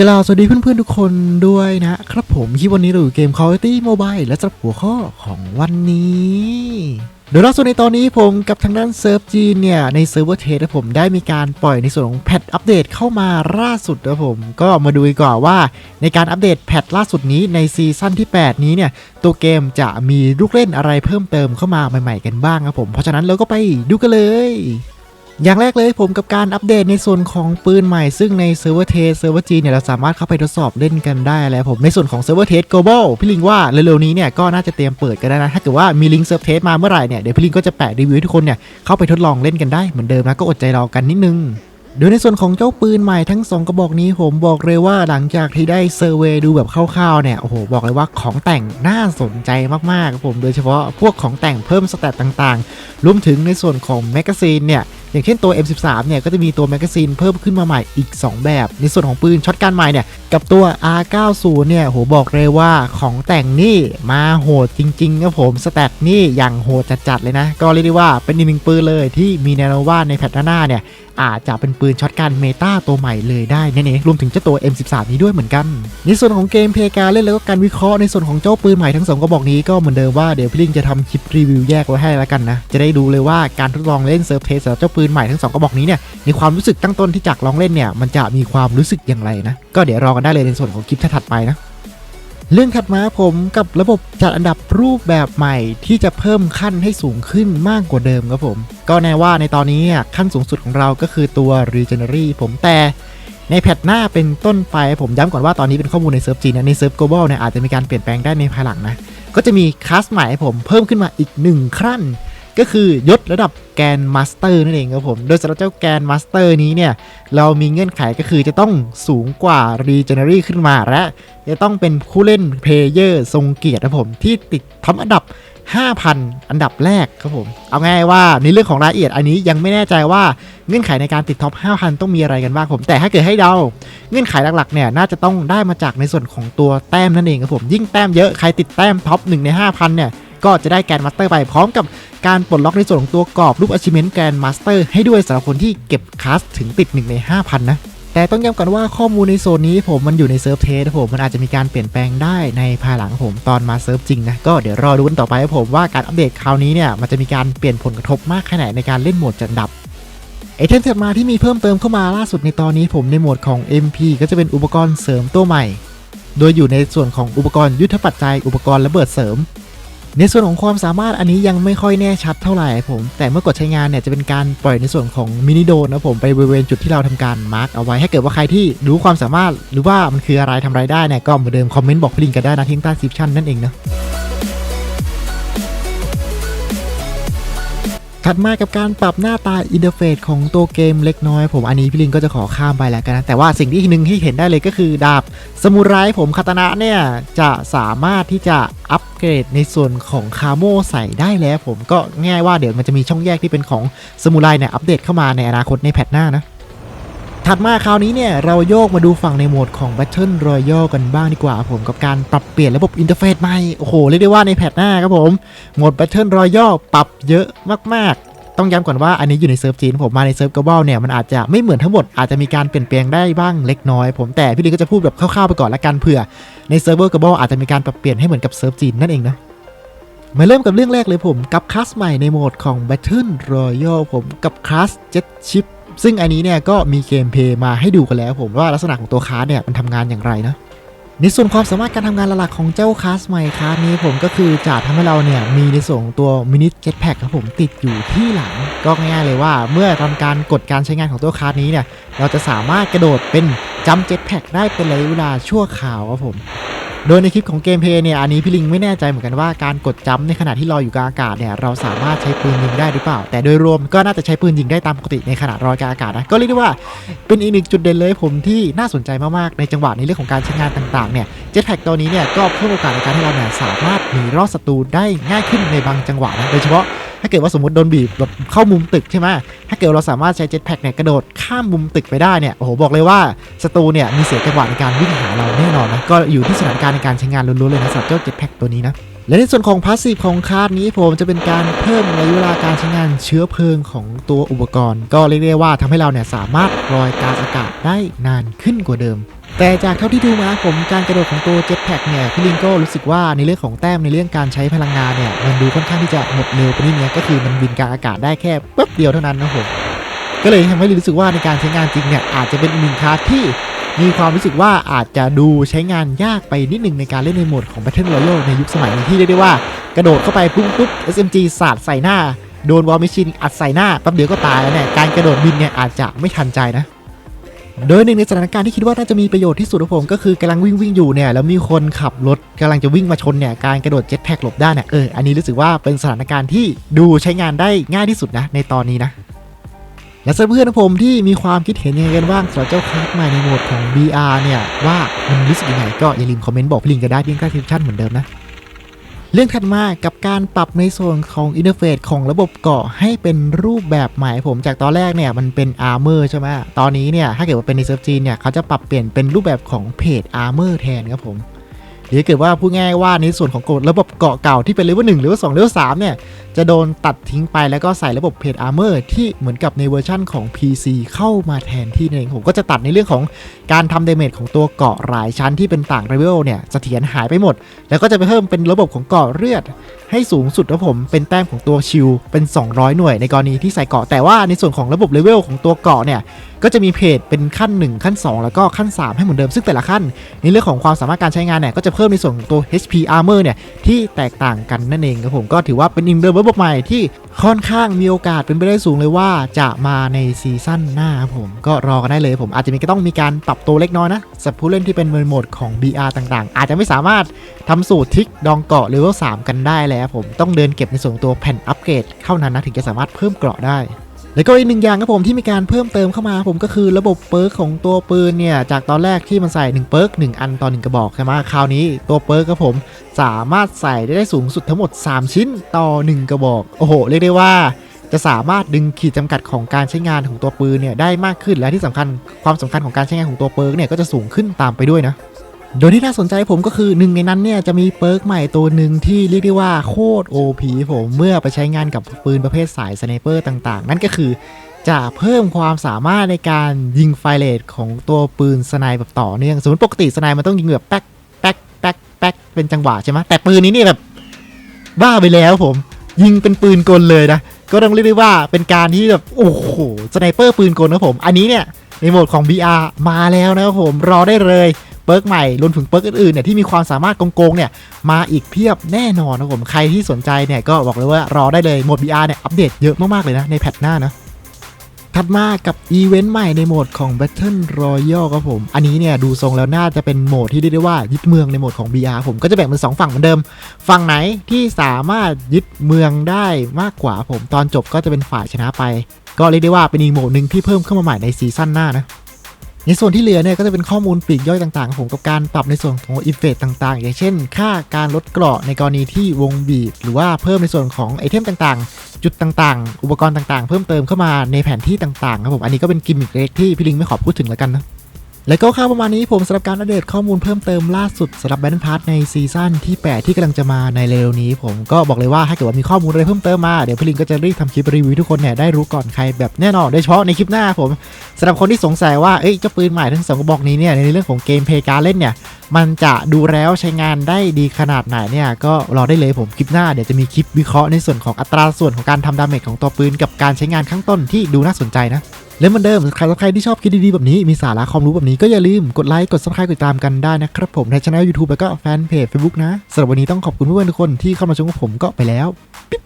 กล่าวสวัสดีเพื่อนๆทุกคนด้วยนะครับผมที่วันนี้เราอยู่เกม Call of Duty Mobile และจับหัวข้อของวันนี้ โดยล่าสุดในตอนนี้ผมกับทางด้านเซิร์ฟจีนเนี่ยในเซิร์ฟเวอร์เทสผมได้มีการปล่อยในส่วนของแพทอัปเดตเข้ามาล่าสุดนะผม ก็มาดูกันก่อนว่าในการอัปเดตแพทล่าสุดนี้ในซีซั่นที่ 8 นี้เนี่ยตัวเกมจะมีลูกเล่นอะไรเพิ่มเติมเข้ามาใหม่ๆกันบ้างครับผม เพราะฉะนั้นเราก็ไปดูกันเลย อย่างแรกเลยผมกับการอัปเดตในส่วนของปืนใหม่ ซึ่งในเซิร์ฟเวอร์เทสเซิร์ฟเวอร์จีเนี่ยเราสามารถเข้าไปทดสอบเล่นกันได้แล้วผมในส่วนของเซิร์ฟเวอร์เทส global พี่ลิงว่าเร็วๆนี้เนี่ยก็น่าจะเตรียมเปิดกันได้นะถ้าเกิดว่ามีลิงก์เซิร์ฟเทสมาเมื่อไหร่เนี่ยเดี๋ยวพี่ลิงก็จะแปะรีวิวให้ทุกคนเนี่ยเข้าไปทดลองเล่นกันได้เหมือนเดิมนะก็อดใจรอกันนิดนึงโดยในส่วนของเจ้าปืนใหม่ทั้ง 2 กระบอกนี้ผมบอกเลยว่าหลังจากที่ได้เซอร์เวยดูแบบคร่าวๆเนี่ยโอ้โหบอกเลยว่าของแต่งน่าสนใจมากๆครับผมโดยเฉพาะพวกของแต่งเพิ่มสเตตต่างๆ รวมถึงในส่วนของแมกกาซีนเนี่ย อย่างเช่นตัว M13 เนี่ยก็จะมีตัวแมกกาซีนเพิ่มขึ้นมาใหม่อีก 2 แบบ ในส่วนของปืนช็อตการใหม่เนี่ยกับตัว R90 เนี่ยโหบอกเลยว่าของแต่งนี่มาโหดจริงๆครับผมสแต็กนี่อย่างโหดจัดๆเลยนะ ก็เรียกได้ว่าเป็นอีกหนึ่งปืนเลยที่มีแนวโน้มว่าในแพทหน้าเนี่ย อาจจะเป็นปืนช็อตการเมตาตัวใหม่เลยได้นั่นเองรวมถึงเจ้าตัว M13 นี้ด้วยเหมือนกัน ในส่วนของเกมเพลย์การเล่นแล้วก็การวิเคราะห์ในส่วนของเจ้าปืนใหม่ทั้งสองกระบอกนี้ก็เหมือนเดิมว่าเดี๋ยวพี่ลิงจะทำคลิปรีวิวแยกไว้ให้แล้วกันนะจะได้ดูเลยว่าการทดลองเล่นเซิร์ฟเทสสำหรับเจ้าปืนใหม่ทั้งสองกระบอกนี้เนี่ยในความรู้สึกตั้งต้นที่จากลองเล่นเนี่ยมันจะมีความรู้สึกอย่างไรนะก็เดี๋ยวรอกันได้เลยในส่วนของคลิปถัดไปนะ เรื่องถัดมาผมกับระบบจัดอันดับรูปแบบใหม่ที่จะเพิ่มขั้นให้สูงขึ้นมากกว่าเดิมครับผม ก็แน่ว่าในตอนนี้ขั้นสูงสุดของเราก็คือตัว Regenery ผมแต่ในแพทหน้าเป็นต้นไปผมย้ำก่อนว่าตอนนี้เป็นข้อมูลในเซิร์ฟจีนนะในเซิร์ฟ global เนี่ยอาจจะมีการเปลี่ยนแปลงได้ในภายหลังนะ ก็จะมีคลาสใหม่ผมเพิ่มขึ้นมาอีก 1 ขั้น ก็คือยศระดับแกนมาสเตอร์นั่นเองครับผม โดยสำหรับเจ้าแกนมาสเตอร์นี้เนี่ย เรามีเงื่อนไขก็คือจะต้องสูงกว่า Regenery ขึ้นมาและจะต้องเป็นผู้เล่นเพลเยอร์ทรงเกียรติครับผม ที่ติดท็อปอันดับ 5,000 อันดับแรกครับผม เอาง่ายว่าในเรื่องของรายละเอียดอันนี้ยังไม่แน่ใจว่าเงื่อนไขในการติดท็อป 5,000 ต้องมีอะไรกันบ้างผม แต่ถ้าเกิดให้เดา เงื่อนไขหลักๆเนี่ยน่าจะต้องได้มาจากในส่วนของตัวแต้มนั่นเองครับผม ยิ่งแต้มเยอะใครติดแต้มท็อป1ใน5,000เนี่ย ก็จะได้แกนมาสเตอร์ไปพร้อมกับการปลดล็อกในส่วนของตัวกรอบรูป achievement แกนมาสเตอร์ให้ด้วยสำหรับคนที่เก็บคลาสถึงติด1ใน5,000 นะแต่ต้องย้ำกันว่าข้อมูลในโซนนี้ผมมันอยู่ในเซิร์ฟเทสผมมันอาจจะมีการเปลี่ยนแปลงได้ในภายหลังผมตอนมาเซิร์ฟจริงนะก็เดี๋ยวรอดูกันต่อไปผมว่าการอัปเดตคราวนี้เนี่ยมันจะมีการเปลี่ยนผลกระทบมากแค่ไหนในการเล่นโหมดจัดอันดับไอเทมถัดมาที่มีเพิ่มเติมเข้ามาล่าสุดในตอนนี้ผมในโหมดของ MP ก็จะเป็นอุปกรณ์เสริมตัวใหม่ โดยอยู่ในส่วนของอุปกรณ์ยุทธปัจจัยอุปกรณ์ระเบิดเสริม ในส่วนของความสามารถอันนี้ยังไม่ค่อยแน่ชัดเท่าไหร่ผม แต่เมื่อกดใช้งานเนี่ยจะเป็นการปล่อยในส่วนของมินิโดนนะผมไปบริเวณจุดที่เราทำการมาร์กเอาไว้ ถ้าเกิดว่าใครที่รู้ความสามารถหรือว่ามันคืออะไรทำอะไรได้เนี่ยก็เหมือนเดิมคอมเมนต์บอกพี่ลิงกันได้นะทิ้งใต้ซีฟชั่นนั่นเองนะ ถัดมากับการปรับหน้าตาอินเทอร์เฟซของตัวเกมเล็กน้อย ผมอันนี้พี่ลิงก็จะขอข้ามไปแล้วกันนะ แต่ว่าสิ่งที่หนึ่งที่เห็นได้เลยก็คือดาบสมุไรผมคาตนะเนี่ย จะสามารถที่จะอัปเกรดในส่วนของคาโมใส่ได้แล้ว ผมก็ง่ายว่าเดี๋ยวมันจะมีช่องแยกที่เป็นของสมุไรเนี่ยอัปเดตเข้ามาในอนาคตในแพทหน้านะ ถัดมาคราวนี้เนี่ยเราโยกมาดูฝั่งในโหมดของ Battle Royale กันบ้างดีกว่าผมกับการปรับเปลี่ยนระบบอินเทอร์เฟซใหม่ โอ้โห เรียกได้ว่าในแพทหน้าครับผม โหมด Battle Royale ปรับเยอะมากๆ ต้องย้ำก่อนว่าอันนี้อยู่ในเซิร์ฟจีนผมมาในเซิร์ฟ global เนี่ยมันอาจจะไม่เหมือนทั้งหมดอาจจะมีการเปลี่ยนแปลงได้บ้างเล็กน้อย ผมแต่พี่ลิงก็จะพูดแบบคร่าวๆไปก่อนละกันเผื่อในเซิร์ฟเวอร์ global อาจจะมีการปรับเปลี่ยนให้เหมือนกับเซิร์ฟจีนนั่นเองนะมาเริ่มกับเรื่องแรกเลยผมกับคลาสใหม่ในโหมดของ Battle Royale ผมกับคลาส Jet Ship ซึ่งอันนี้เนี่ยก็มีเกมเพลย์มาให้ดูกันแล้วผมว่าลักษณะของตัวคลาสเนี่ยมันทำงานอย่างไรนะในส่วนความสามารถการทำงานหลักของเจ้าคาสใหม่คลาสนี้ผมก็คือจะทำให้เราเนี่ยมีในส่วนตัวมินิเจ็ตแพ็ครับผมติดอยู่ที่หลัง ก็ง่ายๆเลยว่าเมื่อทำการกดการใช้งานของตัวคลาสนี้เนี่ยเราจะสามารถกระโดดเป็นจัมเจ็ตแพ็ได้เป็นระยะเวลาชั่วคราวครับผม โดยในคลิปของเกมเพย์เนี่ยอันนี้พี่ลิงไม่แน่ใจเหมือนกันว่าการกดจัมในขณะที่ลอยอยู่กลางอากาศเนี่ยเราสามารถใช้ปืนยิงได้หรือเปล่า แต่โดยรวมก็น่าจะใช้ปืนยิงได้ตามปกติในขณะลอยกลางอากาศนะก็เรียกได้ว่าเป็นอีกหนึ่งจุดเด่นเลยผมที่น่าสนใจมากๆในจังหวะในเรื่องของการใช้งานต่างๆเนี่ยเจ็ตแพ็กตัวนี้เนี่ยก็เพิ่มโอกาสในการที่เราเนี่ยสามารถหนีรอดศัตรูได้ง่ายขึ้นในบางจังหวะนะโดยเฉพาะ ถ้าเกิดว่าสมมติโดนบีบแบบเข้ามุมตึกใช่ไหมถ้าเกิดเราสามารถใช้เจ็ตแพ็เนี่ยกระโดดข้ามมุมตึกไปได้เนี่ยโอ้โหบอกเลยว่าศัตรูเนี่ยมีเสียจังหวะในการวิ่งหาเราแน่นอนนะก็อยู่ที่สถานการณ์ในการใช้งานล้วนๆเลยนะสำหรับเจ้าเจ็ตแพ็ตัวนี้นะ และในส่วนของพาสซีฟของคาร์ดนี้ผมจะเป็นการเพิ่มระยะเวลาการใช้งานเชื้อเพลิงของตัวอุปกรณ์ ก็เรียกได้ว่าทำให้เราเนี่ยสามารถลอยกลารอากาศได้นานขึ้นกว่าเดิม แต่จากเท่าที่ดูมาผมการกระโดดของตัว Jetpack เนี่ยพี่ลิงก็รู้สึกว่าในเรื่องของแต้มในเรื่องการใช้พลังงานเนี่ยมันดูค่อนข้างที่จะหมดเร็วไปนิดนึงก็คือมันบินกลางอากาศได้แค่แป๊บเดียวเท่านั้นนะผมก็เลยทำให้รู้สึกว่าในการใช้งานจริงเนี่ยอาจจะเป็นอีกหนึ่งคาร์ดที่ มีความรู้สึกว่าอาจจะดูใช้งานยากไปนิดนึงในการเล่นในโหมดของ Battle Royale ในยุคสมัยนี้ที่เรียกได้ว่ากระโดดเข้าไปปุ๊บปุ๊บ SMG สาดใส่หน้า โดนวอลมิชินอัดใส่หน้าแป๊บเดียวก็ตายแล้วเนี่ยการกระโดดบินเนี่ยอาจจะไม่ทันใจนะโดยหนึ่งในสถานการณ์ที่คิดว่าน่าจะมีประโยชน์ที่สุดของผมก็คือกำลังวิ่งวิ่งอยู่เนี่ยแล้วมีคนขับรถกำลังจะวิ่งมาชนเนี่ยการกระโดดเจ็ตแพ็กหลบได้เนี่ยเอออันนี้รู้สึกว่าเป็นสถานการณ์ที่ดูใช้งานได้ง่ายที่สุดนะในตอนนี้นะ และสำหรับเพื่อนของผมที่มีความคิดเห็นยังไงกันบ้างสำหรับเจ้าคาร์ดใหม่ในโหมดของ BR เนี่ยว่ามันรู้สึกยังไงก็อย่าลืมคอมเมนต์บอกพี่ลิงกันได้ที่ใต้คลิปชั่นเหมือนเดิมนะ เรื่องถัดมากับการปรับในส่วนของอินเทอร์เฟซของระบบเกาะให้เป็นรูปแบบใหม่ผมจากตอนแรกเนี่ยมันเป็นอาร์เมอร์ใช่ไหมตอนนี้เนี่ยถ้าเกิดว่าเป็นในเซิร์ฟจีนเนี่ยเขาจะปรับเปลี่ยนเป็นรูปแบบของเพจอาร์เมอร์แทนครับผมหรือเกิดว่าพูดง่ายว่าในส่วนของกฎระบบเกาะเก่าที่เป็นเลเวลหนึ่งหรือว่าสองเลเวลสามเนี่ยจะโดนตัดทิ้งไปแล้วก็ใส่ระบบเพจอาร์เมอร์ที่เหมือนกับในเวอร์ชั่นของ PC เข้ามาแทนที่นั่นเองผมก็จะตัดในเรื่องของการทำเดเมจของตัวเกาะหลายชั้นที่เป็นต่างเลเวลเนี่ยเสถียรหายไปหมด แล้วก็จะไปเพิ่มเป็นระบบของเกาะเลือด ให้สูงสุดครับผมเป็นแต้มของตัวชิลเป็น 200 หน่วยในกรณีที่ใส่เกาะแต่ว่าในส่วนของระบบเลเวลของตัวเกาะเนี่ยก็จะมีเพจเป็นขั้น 1 ขั้น 2 แล้วก็ขั้น 3 ให้เหมือนเดิมซึ่งแต่ละขั้น ในเรื่องของความสามารถการใช้งานเนี่ยก็จะเพิ่มในส่วนของตัว HP armor เนี่ยที่แตกต่างกันนั่นเองครับผมก็ถือว่าเป็นอีกเดิมรระบบใหม่ที่ค่อนข้างมีโอกาสเป็นไปได้สูงเลยว่าจะมาในซีซั่นหน้าครับผมก็รอกันได้เลยผมอาจจะมีก็ต้องมีการปรับตัวเล็กน้อยนะสำหรับผู้เล่นที่เป็นโหมดของ BR ต่างๆ อาจจะไม่สามารถทำสูตรทิกดองเกาะเลเวล3กันได้แล้วผมต้องเดินเก็บในส่วนตัวแผ่นอัปเกรดเท่านั้นนะถึงจะสามารถเพิ่มเกราะได้ แล้วก็อีกหนึ่งอย่างครับผมที่มีการเพิ่มเติมเข้ามาผมก็คือระบบเปิร์กของตัวปืนเนี่ย จากตอนแรกที่มันใส่1เปิร์ก1อันต่อ1กระบอกใช่ไหมคราวนี้ตัวเปิร์กครับผมสามารถใส่ได้สูงสุดทั้งหมด 3 ชิ้นต่อ 1 กระบอก โอ้โห เรียกได้ว่าจะสามารถดึงขีดจำกัดของการใช้งานของตัวปืนเนี่ยได้มากขึ้นและที่สำคัญความสำคัญของการใช้งานของตัวเปิร์กเนี่ยก็จะสูงขึ้นตามไปด้วยนะ โดยที่น่าสนใจผมก็คือหนึ่งในนั้นเนี่ยจะมีเปิร์กใหม่ตัวหนึ่งที่เรียกได้ว่าโคตร OP ผมเมื่อไปใช้งานกับปืนประเภทสายสไนเปอร์ต่างๆ นั่นก็คือจะเพิ่มความสามารถในการยิงไฟเลทของตัวปืนสไนแบบต่อเนื่องสมมติปกติสไนมันต้องยิงแบบแป๊กแป๊กแป๊กแป๊กเป็นจังหวะใช่ไหมแต่ปืนนี้เนี่ยแบบบ้าไปแล้วผม ยิงเป็นปืนกลเลยนะ ก็ต้องเรียกได้ว่าเป็นการที่แบบโอ้โหสไนเปอร์ปืนกลนะผม อันนี้เนี่ยในโหมดของ VR มาแล้วนะครับผมรอได้เลย เปิร์กใหม่รวมถึงเปิร์กอื่นๆเนี่ยที่มีความสามารถโกงๆเนี่ยมาอีกเพียบแน่นอนนะผมใครที่สนใจเนี่ยก็บอกเลยว่ารอได้เลยโหมด VR เนี่ยอัปเดตเยอะมากๆเลยนะในแพทหน้านะถัดมากับอีเวนต์ใหม่ในโหมดของ Battle Royale ครับผม อันนี้เนี่ยดูทรงแล้วน่าจะเป็นโหมดที่เรียกได้ว่ายึดเมืองในโหมดของ BR ผมก็จะแบ่งเป็น2ฝั่งเหมือนเดิม ฝั่งไหนที่สามารถยึดเมืองได้มากกว่าผมตอนจบก็จะเป็นฝ่ายชนะไป ก็เรียกได้ว่าเป็นอีกโหมดหนึ่งที่เพิ่มเข้ามาใหม่ในซีซั่นหน้านะ ในส่วนที่เหลือเนี่ยก็จะเป็นข้อมูลปลีกย่อยต่างๆของผมกับการปรับในส่วนของอิเฟกต่างๆ อย่างเช่น ค่าการลดเกราะในกรณีที่วงบีบหรือว่าเพิ่มในส่วนของไอเทมต่างๆ จุดต่างๆ อุปกรณ์ต่างๆ เพิ่มเติมเข้ามาในแผนที่ต่างๆครับผมอันนี้ก็เป็นกิมมิคเล็กที่พี่ลิงไม่ขอพูดถึงแล้วกันนะ และก็ข่าวประมาณนี้ผมสำหรับการอัปเดตข้อมูลเพิ่มเติมล่าสุดสำหรับแบนพาร์ทในซีซั่นที่ 8 ที่กำลังจะมาในเร็วนี้ผมก็บอกเลยว่าถ้าเกิดว่ามีข้อมูลอะไรเพิ่มเติมมาเดี๋ยวพี่ลิงก็จะรีบทำคลิปรีวิวทุกคนเนี่ยได้รู้ก่อนใครแบบแน่นอนโดยเฉพาะในคลิปหน้าผมสำหรับคนที่สงสัยว่าเอ้ยเจ้าปืนใหม่ทั้งสองกระบอกนี้เนี่ยในเรื่องของเกมเพลย์การเล่นเนี่ยมันจะดูแล้วใช้งานได้ดีขนาดไหนเนี่ยก็รอได้เลยผมคลิปหน้าเดี๋ยวจะมีคลิปวิเคราะห์ในส่วนของอัตราส่วนของการทำดาเมจของตัวปืนกับการใช้งานข้างต้นที่ดูน่าสนใจนะ และเหมือนเดิมใครใครที่ชอบคลิปดีๆแบบนี้มีสาระความรู้แบบนี้ก็อย่าลืมกดไลค์กดซับสไครต์กดติดตามกันได้นะครับผมในช่องยูทูบแล้วก็แฟนเพจเฟซบุ๊กนะสำหรับวันนี้ต้องขอบคุณเพื่อนๆทุกคนที่เข้ามาชมกับผมก็ไปแล้วปิ๊บ